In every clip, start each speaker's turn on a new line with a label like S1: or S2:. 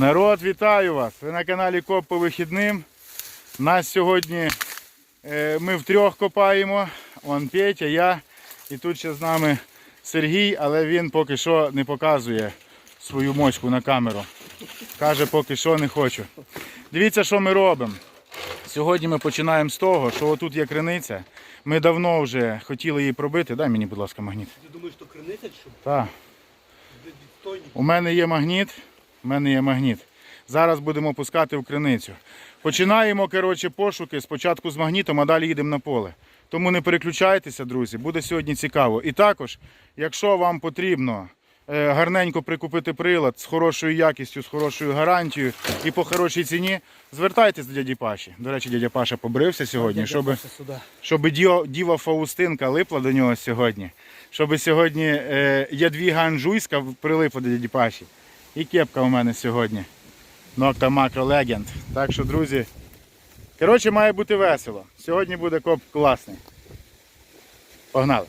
S1: Народ, вітаю вас! Ви на каналі Коп по вихідним. Нас сьогодні е, ми втрьох копаємо. Он Петя, я і тут ще з нами Сергій, але він поки що не показує свою мочку на камеру. Каже, поки що не хочу. Дивіться, що ми робимо. Сьогодні ми починаємо з того, що отут є криниця. Ми давно вже хотіли її пробити. Дай мені, будь ласка, магніт.
S2: Ти думаєш, що криниця, чи що?
S1: Так. У мене є магніт. У мене є магніт. Зараз будемо пускати в криницю. Починаємо коротше, пошуки спочатку з магнітом, а далі їдемо на поле. Тому не переключайтеся, друзі, буде сьогодні цікаво. І також, якщо вам потрібно е, гарненько прикупити прилад з хорошою якістю, з хорошою гарантією і по хорошій ціні, звертайтесь до дяді Паші. До речі, дядя Паша побрився сьогодні, щоб щоб діва Фаустинка липла до нього сьогодні, щоб сьогодні е, Ядвіга Анжуйська прилипла до дяді Паші. І кепка у мене сьогодні. Nocta Macro Legend. Так що, друзі, коротше, має бути весело. Сьогодні буде коп класний. Погнали.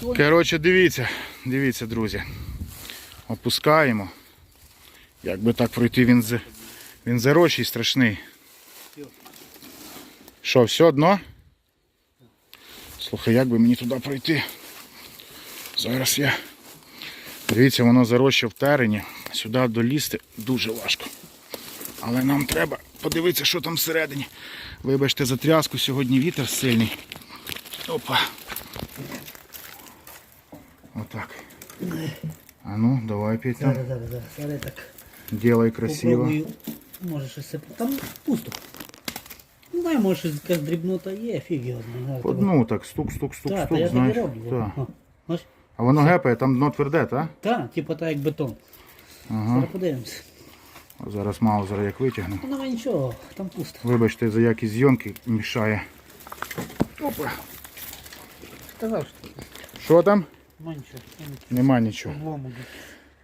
S1: Коротше, дивіться, дивіться, друзі. Опускаємо. Як би так пройти, він, з... він зарощий страшний. Що, все дно? Слухай, як би мені туди пройти? Зараз я. Дивіться, воно заросше в терені. Сюди долізти дуже важко. Але нам треба подивитися, що там всередині. Вибачте за тряску, сьогодні вітер сильний. Опа. Отак. А ну, давай Петя.
S2: Зараз, зараз, зараз, зараз так
S1: Делай красиво.
S2: попробую. Може щось. Там пусто. Не знаю, може щось якась дрібнота є, фіг його знає.
S1: По дну так, стук, стук, стук,
S2: Так, та
S1: стук,
S2: я так і
S1: знаєш.
S2: роблю.
S1: Так.
S2: О, Бачиш?
S1: А воно гепає, там дно тверде, так?
S2: Так, типу так як бетон.
S1: Ага.
S2: Зараз подивимось.
S1: Зараз маузер як витягну.
S2: Ну нема нічого, там пусто.
S1: Вибачте, за якість зйомки мішає. Опа.
S2: Сказав, що
S1: Що там?
S2: нема нічого.
S1: Нема нічого.
S2: облому.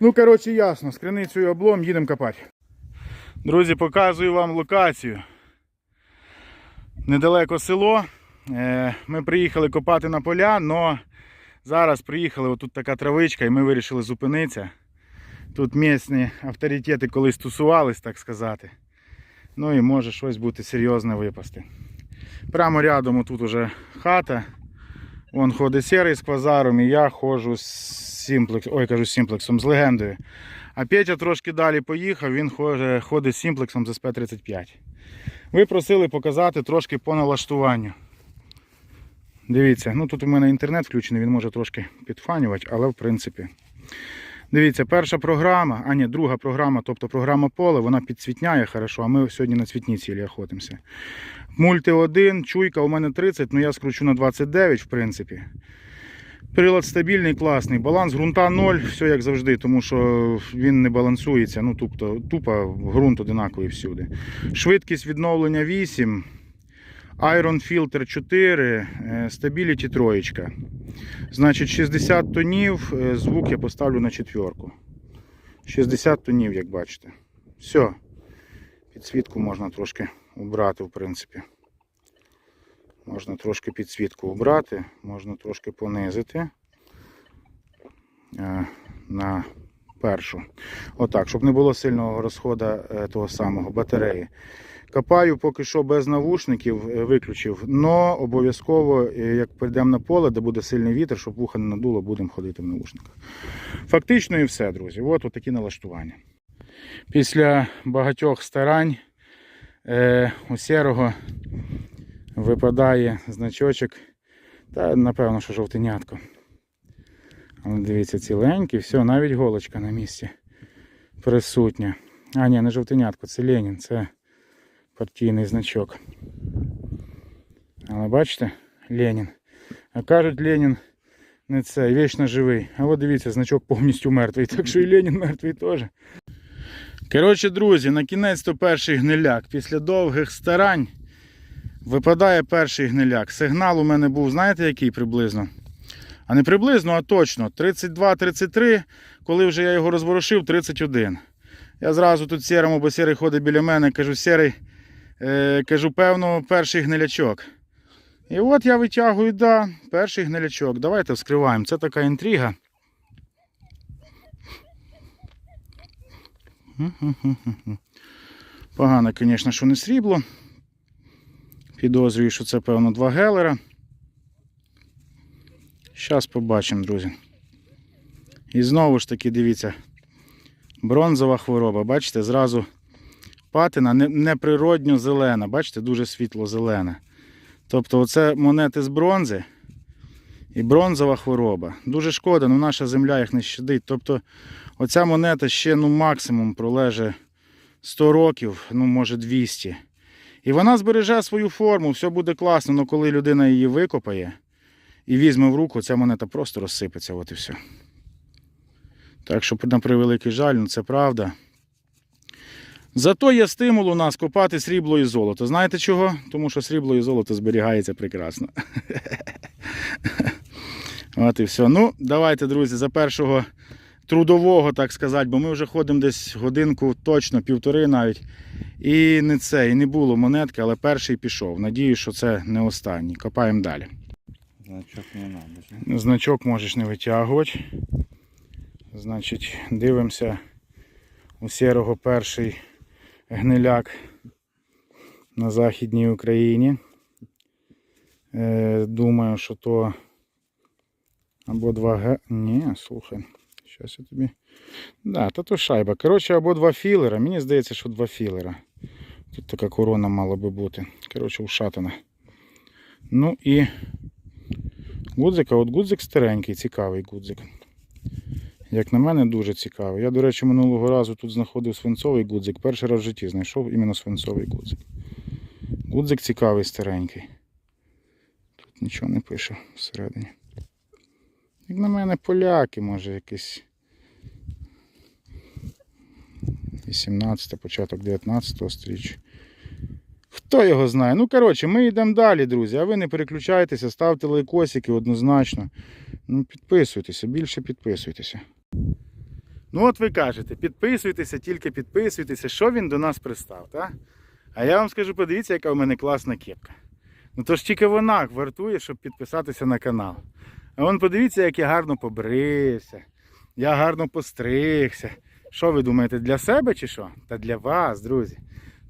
S1: Ну, коротше, ясно, з криницею облом їдемо копати. Друзі, показую вам локацію. Недалеко село. Е, Ми приїхали копати на поля, але зараз приїхали, отут така травичка, і ми вирішили зупинитися. Тут місні авторитети колись тусувались, так сказати. Ну і може щось бути серйозне випасти. Прямо рядом тут уже хата. Вон ходить серий з квазаром, і я ходжу з сімплексом, ой, кажу з сімплексом, з легендою. А Петя трошки далі поїхав, він ходить з сімплексом з СП-35. Ви просили показати трошки по налаштуванню. Дивіться, ну тут у мене інтернет включений, він може трошки підфанювати, але в принципі. Дивіться, перша програма, а ні, друга програма, тобто програма поле, вона підсвітняє хорошо, а ми сьогодні на цвітні цілі охотимося. Мульти 1, чуйка у мене 30, ну я скручу на 29, в принципі. Прилад стабільний, класний. Баланс ґрунта 0, все як завжди, тому що він не балансується. Ну, тобто, тупо ґрунт одинаковий всюди. Швидкість відновлення 8. Iron Filter 4, е, Stability 3. Значить, 60 тонів, е, звук я поставлю на четверку. 60 тонів, як бачите. Все. Підсвітку можна трошки убрати, в принципі. Можна трошки підсвітку убрати, можна трошки понизити е, на першу. Отак, щоб не було сильного розходу того самого батареї. Копаю поки що без навушників, е, виключив, но обов'язково, е, як прийдемо на поле, де буде сильний вітер, щоб вуха не надуло, будемо ходити в навушниках. Фактично і все, друзі. От такі налаштування. Після багатьох старань е, у сірого випадає значочок. Та напевно, що жовтенятко. Але дивіться, ціленький, все, навіть голочка на місці присутня. А, ні, не жовтенятко, це Ленін, це партійний значок. Але бачите, Ленін. А кажуть, Ленін не це, вічно живий. А от дивіться, значок повністю мертвий. Так що і Ленін мертвий теж. Коротше, друзі, на кінець то перший гниляк. Після довгих старань випадає перший гниляк. Сигнал у мене був, знаєте, який приблизно? А не приблизно, а точно. 32-33, коли вже я його розворушив, 31. Я зразу тут сірому, бо сірий ходить біля мене, кажу, сірий, е, кажу, певно, перший гнилячок. І от я витягую, да, перший гнилячок. Давайте вскриваємо. Це така інтрига. Погано, звісно, що не срібло. Підозрюю, що це, певно, два гелера. Зараз побачимо, друзі. І знову ж таки, дивіться, бронзова хвороба. Бачите, зразу патина неприродньо зелена. Бачите, дуже світло зелена. Тобто, оце монети з бронзи і бронзова хвороба. Дуже шкода, ну наша земля їх не щадить. Тобто, оця монета ще ну, максимум пролеже 100 років, ну може 200. І вона збереже свою форму, все буде класно, але коли людина її викопає і візьме в руку, ця монета просто розсипеться. От і все. Так що, на превеликий жаль, ну це правда. Зато є стимул у нас копати срібло і золото. Знаєте чого? Тому що срібло і золото зберігається прекрасно. От і все. Ну, давайте, друзі, за першого трудового, так сказати, бо ми вже ходимо десь годинку, точно, півтори навіть. І не це, і не було монетки, але перший пішов. Надію, що це не останній. Копаємо далі.
S3: Значок не надо.
S1: Значок можеш не витягувати. Значить, дивимося у сірого перший гниляк на Західній Україні. Е, думаю, що то або 2 Г. Ні, слухай. Щас я тобі. Да, та то шайба. Коротше, або два філера. Мені здається, що два філера. Тут така корона мала би бути. Коротше, ушатана. Ну і Гудзик, а от гудзик старенький, цікавий гудзик. Як на мене, дуже цікавий. Я, до речі, минулого разу тут знаходив свинцовий гудзик. Перший раз в житті знайшов іменно свинцовий гудзик. Гудзик цікавий, старенький. Тут нічого не пише всередині. Як на мене, поляки, може, якийсь 18, початок 19 сторіччя. Хто його знає? Ну, коротше, ми йдемо далі, друзі. А ви не переключайтеся, ставте лайкосики однозначно. Ну, підписуйтеся, більше підписуйтеся. Ну, от ви кажете, підписуйтеся, тільки підписуйтеся, що він до нас пристав, так? А я вам скажу, подивіться, яка в мене класна кепка. Ну то ж тільки вона вартує, щоб підписатися на канал. А вон подивіться, як я гарно побрився, я гарно постригся. Що ви думаєте, для себе чи що? Та для вас, друзі.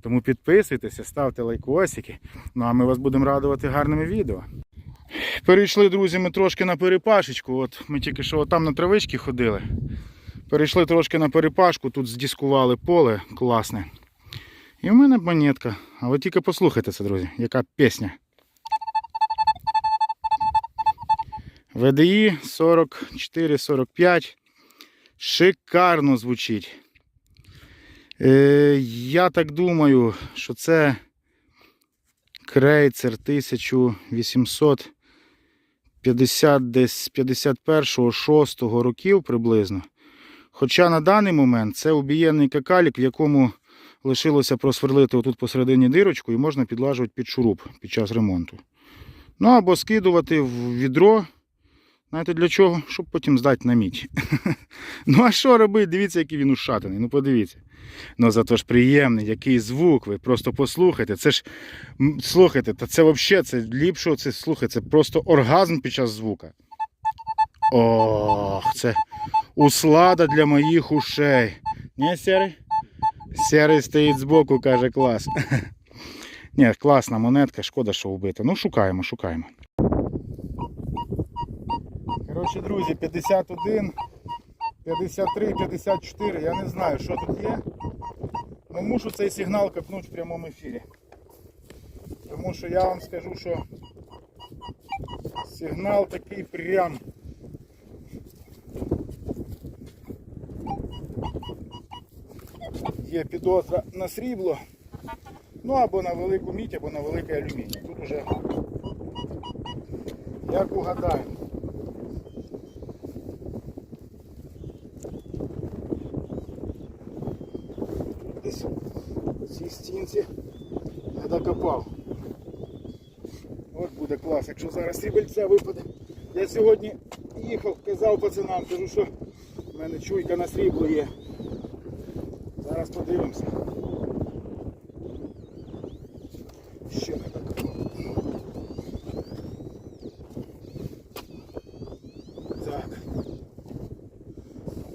S1: Тому підписуйтеся, ставте лайкосики. Ну а ми вас будемо радувати гарними відео. Перейшли, друзі, ми трошки на перепашечку. От ми тільки що там на травички ходили. Перейшли трошки на перепашку, тут здіскували поле класне. І в мене монетка. А ви тільки послухайте це, друзі, яка пісня. ВДІ 44-45. Шикарно звучить. Е, я так думаю, що це крейцер 1850 десь 51-го 6 років приблизно. Хоча на даний момент це обієнний какалік, в якому лишилося просверлити отут посередині дирочку і можна підлажувати під шуруп під час ремонту. Ну або скидувати в відро. Знаєте для чого? Щоб потім здати на мідь. ну а що робити? Дивіться, який він ушатаний. Ну подивіться. Ну зато ж приємний, який звук, ви просто послухайте. Це ж слухайте, та це взагалі це ліпше, це слухайте, це просто оргазм під час звука. Ох, це услада для моїх ушей. Не, Серий? Серий стоїть збоку, каже, клас. Ні, класна монетка, шкода, що вбита. Ну, шукаємо, шукаємо. Коротше, друзі, 51, 53, 54. Я не знаю, що тут є. Ну, мушу цей сигнал копнути в прямому ефірі. Тому що я вам скажу, що сигнал такий прям. Є підозра на срібло. Ну або на велику мідь, або на великий алюміній. Тут уже як угадаємо. Десь по цій стінці я докопав. От буде клас, якщо зараз срібельця випаде. Я сьогодні їхав, казав пацанам, кажу, що в мене чуйка на срібло є. Зараз подивимося. Ще не докопав. Так.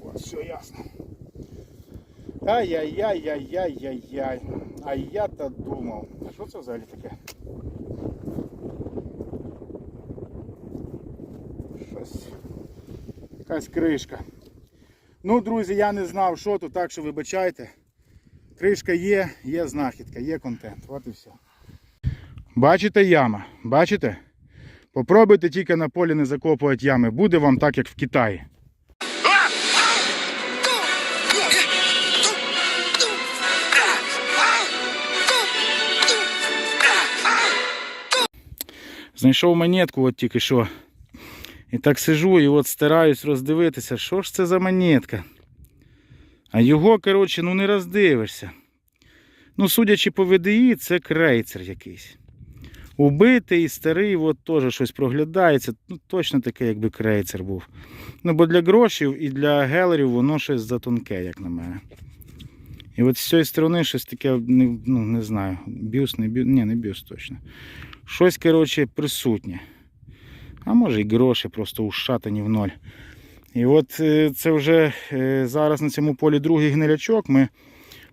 S1: От, все ясно. Ай-яй-яй-яй-яй-яй-яй. А я-то думав. А що це взагалі таке? Щось. Якась кришка. Ну, друзі, я не знав, що тут, так що вибачайте. Кришка є, є знахідка, є контент. От і все. Бачите яма? Бачите? Попробуйте тільки на полі не закопувати ями. Буде вам так, як в Китаї. Знайшов монетку от тільки що. І так сижу і от стараюсь роздивитися, що ж це за монетка. А його, коротше, ну не роздивишся. Ну, судячи по ВДІ, це крейцер якийсь. Убитий, старий, от теж щось проглядається. Ну, точно таке, якби крейцер був. Ну, бо для грошів і для гелерів воно щось затонке, як на мене. І от з цієї сторони щось таке, ну, не знаю, бюст, не бюст, ні, не бюст точно. Щось, коротше, присутнє. А може і гроші просто ушатані в ноль. І от е, це вже е, зараз на цьому полі другий гнилячок. Ми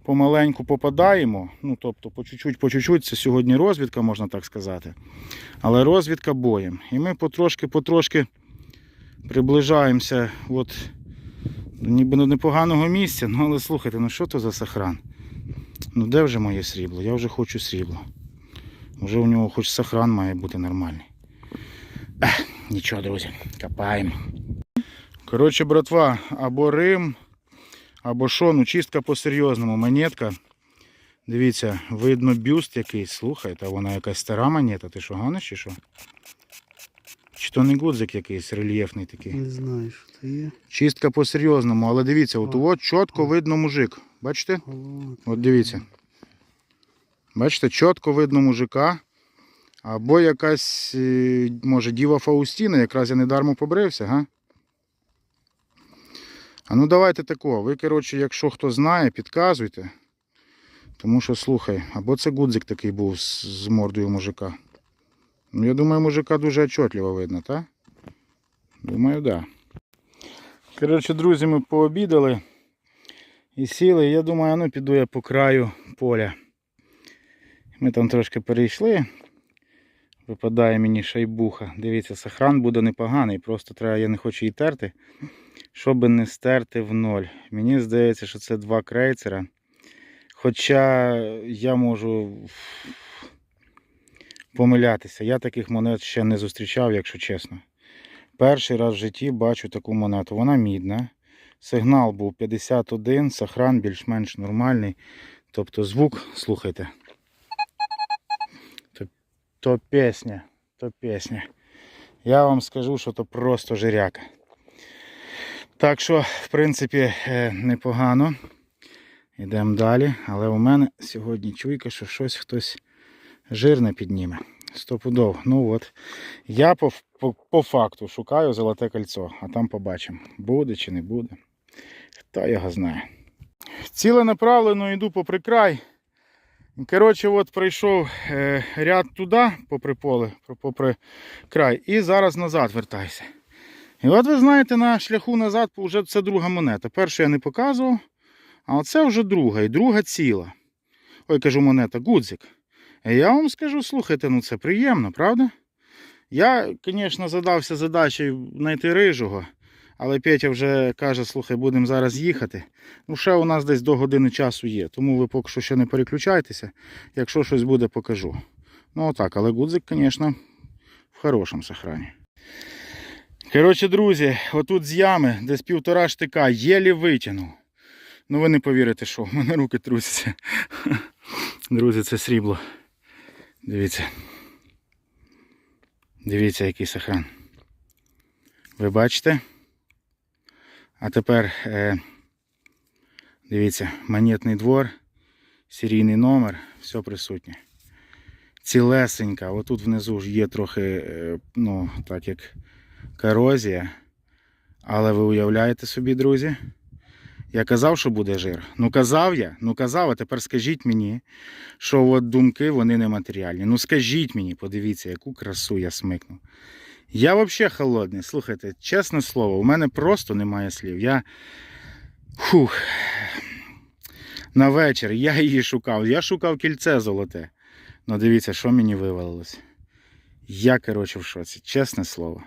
S1: помаленьку попадаємо. Ну, тобто, по чуть-чуть, по чуть-чуть, це сьогодні розвідка, можна так сказати. Але розвідка боєм. І ми потрошки-потрошки приближаємося от, ніби до непоганого місця. Ну, але слухайте, ну що то за сахран? Ну де вже моє срібло? Я вже хочу срібло. Вже у нього хоч сахран має бути нормальний. Ех, нічого, друзі, копаємо. Коротше, братва, або Рим, або що, ну чистка по-серйозному. Монетка. Дивіться, видно бюст якийсь. Слухайте, а вона якась стара монета. Ти що, гониш чи що? Чи то не гудзик якийсь рельєфний такий?
S2: Не знаю, що це є.
S1: Чистка по-серйозному, але дивіться, от от чітко видно мужик. Бачите?
S2: От.
S1: От дивіться. Бачите, чітко видно мужика. Або якась, е, може, Діва Фаустіна, якраз я недармо побрився, га? А ну давайте такого. Ви, коротше, якщо хто знає, підказуйте. Тому що, слухай, або це гудзик такий був з, з мордою мужика. Ну, я думаю, мужика дуже отчетливо видно, так? Думаю, так. Да. Коротше, друзі, ми пообідали і сіли. Я думаю, ну піду я по краю поля. Ми там трошки перейшли. Випадає мені шайбуха. Дивіться, сахран буде непоганий, просто треба, я не хочу її терти, щоб не стерти в ноль. Мені здається, що це два крейцера. Хоча я можу помилятися. Я таких монет ще не зустрічав, якщо чесно. Перший раз в житті бачу таку монету. Вона мідна. Сигнал був 51, сохран більш-менш нормальний. Тобто звук, слухайте. То, то пісня, то пісня. Я вам скажу, що то просто жиряка. Так що, в принципі, е, непогано. Йдемо далі. Але у мене сьогодні чуйка, що щось хтось жирне підніме. Стопудов. Ну от. Я по, по, по факту шукаю золоте кольцо, а там побачимо, буде чи не буде. Хто його знає. Ціленаправленно йду попри край. Коротше, от пройшов е, ряд туди, попри поле, попри край, і зараз назад вертаюся. І от ви знаєте, на шляху назад вже це друга монета. Першу я не показував, а оце вже друга, і друга ціла. Ой, кажу, монета, гудзик. Я вам скажу, слухайте, ну це приємно, правда? Я, звісно, задався задачею знайти рижого, але Петя вже каже, слухай, будемо зараз їхати. Ну, ще у нас десь до години часу є, тому ви поки що ще не переключайтеся. Якщо щось буде, покажу. Ну отак, але гудзик, звісно, в хорошому сохрані. Коротше, друзі, отут з ями, десь півтора штика, єлі витягнув. Ну ви не повірите, що в мене руки трусяться. Друзі, це срібло. Дивіться. Дивіться, який сохран. Ви бачите? А тепер е, дивіться, монетний двор, серійний номер, все присутнє. Цілесенька, отут внизу ж є трохи, е, ну, так як корозія. Але ви уявляєте собі, друзі? Я казав, що буде жир. Ну казав я, ну казав, а тепер скажіть мені, що от думки вони нематеріальні. Ну скажіть мені, подивіться, яку красу я смикнув. Я взагалі холодний. Слухайте, чесне слово, у мене просто немає слів. Я. Фух. на вечір. Я її шукав. Я шукав кільце золоте. Ну дивіться, що мені вивалилось. Я, коротше, в шоці, чесне слово.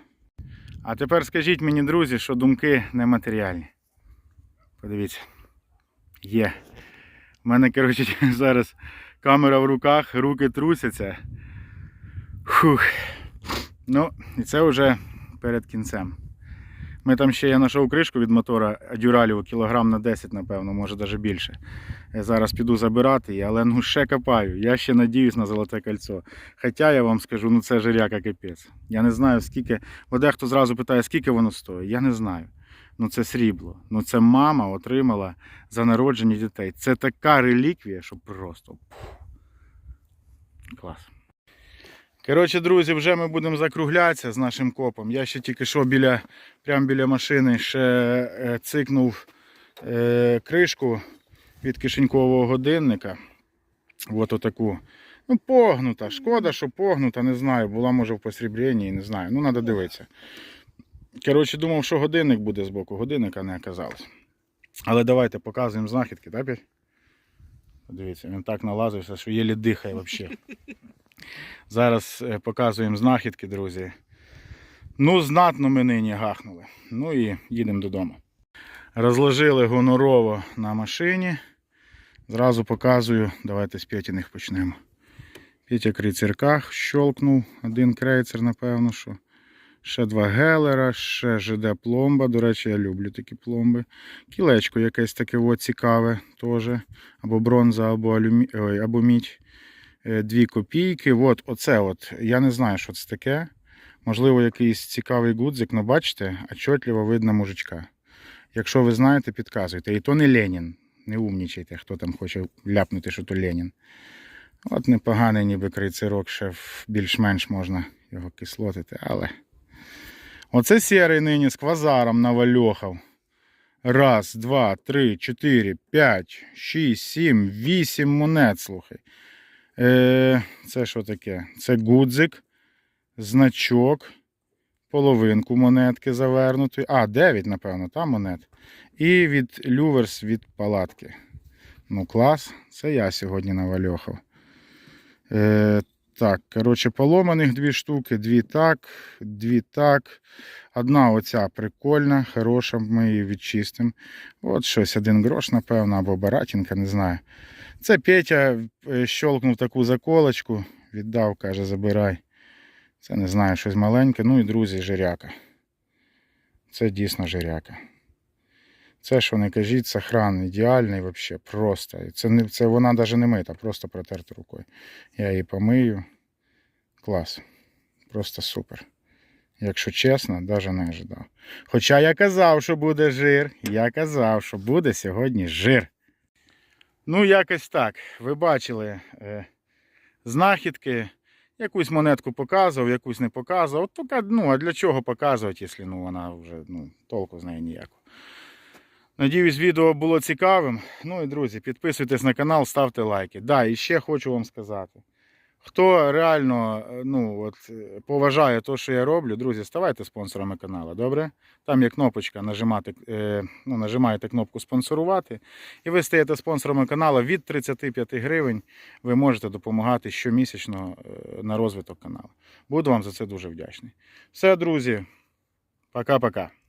S1: А тепер скажіть мені, друзі, що думки нематеріальні. Подивіться. Є. У мене, коротше, зараз камера в руках, руки трусяться. Фух. Ну, і це вже перед кінцем. Ми там ще я знайшов кришку від мотора дюраліву кілограм на 10, напевно, може навіть більше. Я зараз піду забирати але ну ще копаю. Я ще надіюсь на золоте кольцо. Хоча я вам скажу, ну це жиряка капець. Я не знаю скільки. Бо дехто зразу питає, скільки воно стоїть. Я не знаю. Ну це срібло. Ну це мама отримала за народження дітей. Це така реліквія, що просто. Клас. Коротше, друзі, вже ми будемо закруглятися з нашим копом. Я ще тільки що біля, прямо біля машини ще е, цикнув е, кришку від кишенькового годинника. От отаку. Ну, погнута. Шкода, що погнута, не знаю. Була може в посрібренні, не знаю. Ну, треба дивитися. Коротше, думав, що годинник буде з боку. Годинника не оказалось. Але давайте показуємо знахідки, так? Дивіться, він так налазився, що єлі дихає взагалі. Зараз е, показуємо знахідки, друзі. Ну, знатно ми нині гахнули. Ну і їдемо додому. Розложили гонорово на машині. Зразу показую, давайте з п'ятіних почнемо. П'ятя крейцерках щолкнув, один крейцер, напевно, що. Ще два гелера, ще ЖД пломба. До речі, я люблю такі пломби. Кілечко якесь таке от цікаве теж. Або бронза, або, алюмі... Ой, або мідь. Е, Дві копійки. От, оце от. Я не знаю, що це таке. Можливо, якийсь цікавий гудзик, але бачите, отчетливо видно мужичка. Якщо ви знаєте, підказуйте. І то не Ленін. Не умнічайте, хто там хоче ляпнути, що то Ленін. От непоганий ніби крейцерок, ще більш-менш можна його кислотити, але. Оце сірий нині з квазаром навальохав. Раз, два, три, чотири, п'ять, шість, сім, вісім монет, слухай. Е, це що таке? Це гудзик, значок, половинку монетки завернутої. А, 9, напевно, там монет. І від люверс від палатки. Ну, клас. Це я сьогодні навальохав. Е, так, коротше, поломаних дві штуки, дві так, дві так. Одна оця прикольна, хороша, ми її відчистимо. От щось, один грош, напевно, або баратінка, не знаю. Це Петя е, щолкнув таку заколочку, віддав, каже, забирай. Це не знаю, щось маленьке. Ну і друзі, жиряка. Це дійсно жиряка. Це, що не кажіть, сохран ідеальний взагалі, просто. Це, не, це вона навіть не мита, просто протерта рукою. Я її помию. Клас. Просто супер. Якщо чесно, навіть не ожидав. Хоча я казав, що буде жир. Я казав, що буде сьогодні жир. Ну, якось так. Ви бачили е, знахідки. Якусь монетку показував, якусь не показував. От ну, а для чого показувати, якщо ну, вона вже ну, толку з неї ніякого. Надіюсь, відео було цікавим. Ну і друзі, підписуйтесь на канал, ставте лайки. Да, і ще хочу вам сказати. Хто реально е, ну, от, е, поважає те, що я роблю, друзі, ставайте спонсорами каналу, добре? Там є кнопочка, нажимати, е, ну, нажимаєте кнопку спонсорувати, і ви стаєте спонсорами каналу від 35 гривень. Ви можете допомагати щомісячно на розвиток каналу. Буду вам за це дуже вдячний. Все, друзі, пока-пока.